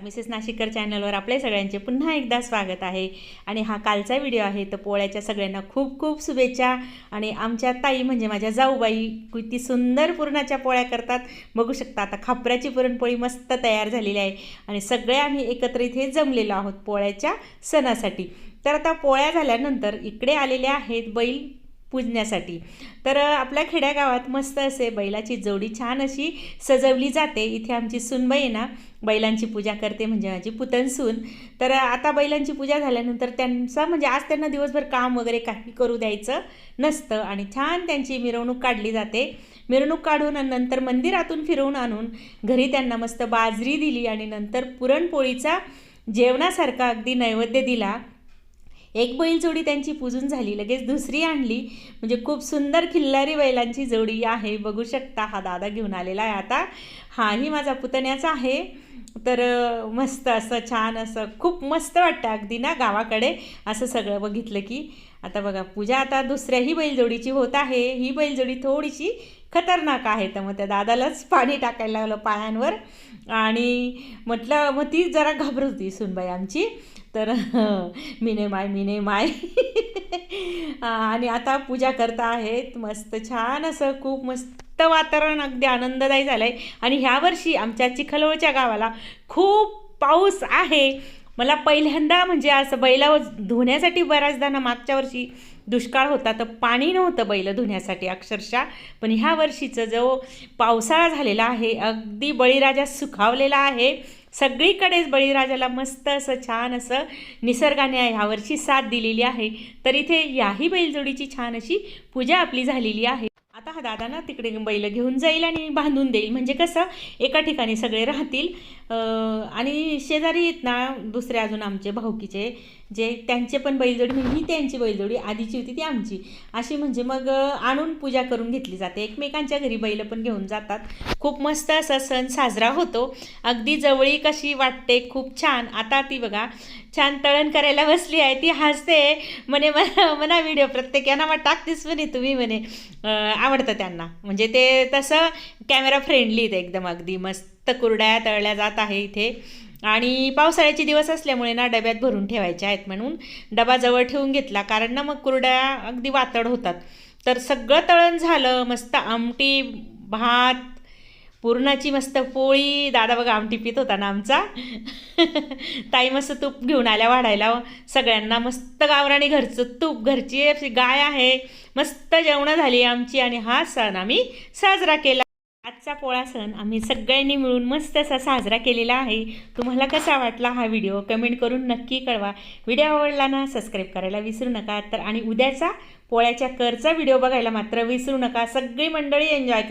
नमस्कार मिसेस नाशिकर चॅनलवर आपले सगळ्यांचे पुन्हा एकदा स्वागत आहे. आणि हा कालचा व्हिडिओ आहे तर पोळ्याच्या सगळ्यांना खूप खूप शुभेच्छा. आणि आमच्या ताई म्हणजे माझ्या जाऊबाई किती सुंदर पुरणाच्या पोळ्या करतात. बघू शकता आता खापऱ्याची पुरणपोळी मस्त तयार झालेली आहे. आणि सगळे आम्ही एकत्र इथे जमलेलो आहोत पोळ्याच्या सणासाठी. तर आता पोळ्या झाल्यानंतर इकडे आलेले आहेत बैल पूजण्यासाठी. तर आपल्या खेड्यागावात मस्त असे बैलाची जोडी छान अशी सजवली जाते. इथे आमची सुनबाई आहे ना बैलांची पूजा करते म्हणजे माझी पुतणसून तर आता बैलांची पूजा झाल्यानंतर त्यांचा म्हणजे आज त्यांना दिवसभर काम वगैरे काही करू द्यायचं नसतं आणि छान त्यांची मिरवणूक काढली जाते. मिरवणूक काढून आणि नंतर मंदिरातून फिरवून आणून घरी त्यांना मस्त बाजरी दिली आणि नंतर पुरणपोळीचा जेवणासारखा अगदी नैवेद्य दिला. एक बैल जोडी त्यांची पूजून झाली लगेच दुसरी आणली. म्हणजे खूप सुंदर खिल्लारी बैलांची जोडी आहे बघू शकता हा दादा घेऊन आलेला आहे आता. हाही माझा पुतण्याचा आहे. तर मस्त असं छान असं खूप मस्त वाटतं अगदी ना गावाकडे. असं सगळं बघितलं की. आता बघा पूजा आता दुसऱ्याही बैलजोडीची होत आहे. ही बैलजोडी थोडीशी खतरनाक आहे. तर मग त्या दादालाच पाणी टाकायला लागलं पायांवर. आणि म्हटलं मग ती जरा घाबरत होती सुनबाई आमची. तर मिने माय मिने माय. आणि आता पूजा करता आहेत. मस्त छान असं खूप मस्त वातावरण अगदी आनंददायी झालं आहे आणि ह्या वर्षी आमच्या चिखलोळच्या गावाला खूप पाऊस आहे. मला पहिल्यांदा म्हणजे असं बैला धुण्यासाठी बऱ्याचदा ना मागच्या वर्षी दुष्काळ होता तर पाणी नव्हतं बैल धुण्यासाठी अक्षरशः. पण ह्या वर्षीचं जो पावसाळा झालेला आहे अगदी बळीराजा सुखावलेला आहे. सगळीकडेच बळीराजाला मस्त असं छान असं निसर्गाने ह्या वर्षी साथ दिलेली आहे. तर इथे याही बैलजोडीची छान अशी पूजा आपली झालेली आहे. हा दादा ना तिकडे बैल घेऊन जाईल आणि बांधून देईल. म्हणजे कसं एका ठिकाणी सगळे राहतील. आणि शेजारी आहेत ना दुसरे अजून आमचे भाऊकीचे. जे त्यांचे पण बैलजोडी म्हणजे ही त्यांची बैलजोडी आधीची होती ती आमची. अशी म्हणजे मग आणून पूजा करून घेतली जाते. एकमेकांच्या घरी बैल पण घेऊन जातात. खूप मस्त असा सण साजरा होतो. अगदी जवळी कशी वाटते खूप छान. आता ती बघा छान तळण करायला बसली आहे. ती हसते. म्हणे मला म्हणा व्हिडिओ प्रत्येकाना मग टाकतेस म्हणे तुम्ही म्हणे. आवडतं त्यांना. म्हणजे ते तसं कॅमेरा फ्रेंडली आहेत एकदम अगदी. मस्त कुरड्या तळल्या जात आहे इथे. आणि पावसाळ्याचे दिवस असल्यामुळे ना डब्यात भरून ठेवायच्या आहेत म्हणून डबा जवळ ठेवून घेतला. कारण ना मग कुरड्या अगदी वातड होतात. तर सगळं तळण झालं मस्त आमटी भात पुरणाची मस्त पोळी. दादा बघा आमटी पित होता ना आमचा. ताई मस्त तूप घेऊन आल्या वाढायला. सगळ्यांना मस्त गावराने घरचं तूप घरची अशी गाय आहे. मस्त जेवणं झाली आमची आणि हा सण आम्ही साजरा केला. आजचा पोळा सण आम्ही सगळ्यांनी मिळून मस्त असा साजरा केलेला आहे. तुम्हाला कसा वाटला हा व्हिडिओ कमेंट करून नक्की कळवा. व्हिडिओ आवडला ना सबस्क्राईब करायला विसरू नका. तर आणि उद्याचा पोळ्याच्या करचा व्हिडिओ बघायला मात्र विसरू नका. सगळी मंडळी एन्जॉय करा.